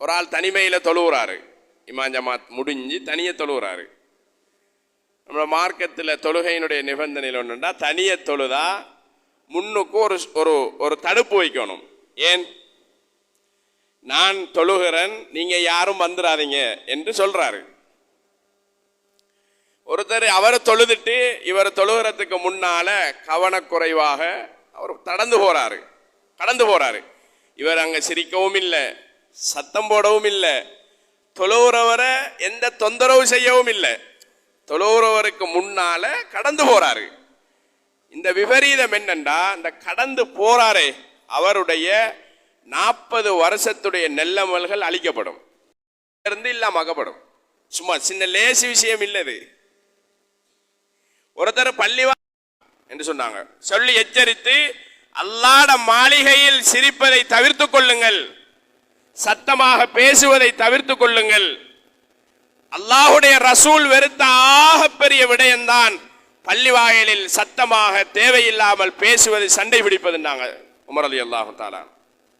ஒரு ஆள் தனிமையில் தொழுகிறாரு இமாம் ஜமாத் முடிஞ்சு தனியை தொழுகிறாரு நம்ம மார்க்கத்தில் தொழுகையினுடைய நிபந்தனையில் ஒன்றுண்டா தனியை தொழுதா முன்னுக்கு ஒரு ஒரு ஒரு தடுப்பு வைக்கணும் ஏன் நான் தொழுகிறேன் நீங்கள் யாரும் வந்துடாதீங்க என்று சொல்கிறாரு ஒருத்தர் அவரை தொழுதுட்டு இவர் தொழுகிறதுக்கு முன்னால் கவனக்குறைவாக அவர் கடந்து போகிறாரு கடந்து போகிறாரு இவர் அங்கே சிரிக்கவும் இல்லை சத்தம் போடவும் இல்லை. தொழுகிறவரை எந்த தொந்தரவு செய்யவும் இல்லை. தொழுகிறவருக்கு முன்னால கடந்து போறாரு. இந்த விபரீதம் என்னண்டா? இந்த கடந்து போறாரே அவருடைய நாற்பது வருஷத்துடைய நெல்லமல்கள் அழிக்கப்படும். இருந்து இல்லாமக்கப்படும். சும்மா சின்ன லேசி விஷயம் இல்லது. ஒருத்தர் பள்ளிவா என்று சொன்னாங்க. சொல்லி எச்சரித்து அல்லாட மாளிகையில் சிரிப்பதை தவிர்த்து கொள்ளுங்கள். சத்தமாக பேசுவதை தவிர்த்து கொள்ளுங்கள். அல்லாஹுடைய ரசூல் வெறுத்த ஆகப்பெரிய விடயம்தான் பள்ளி வாயிலில் சத்தமாக தேவையில்லாமல் பேசுவது சண்டை பிடிப்பதுன்னாங்க நாங்கள் அலி அல்லாஹு தாலான்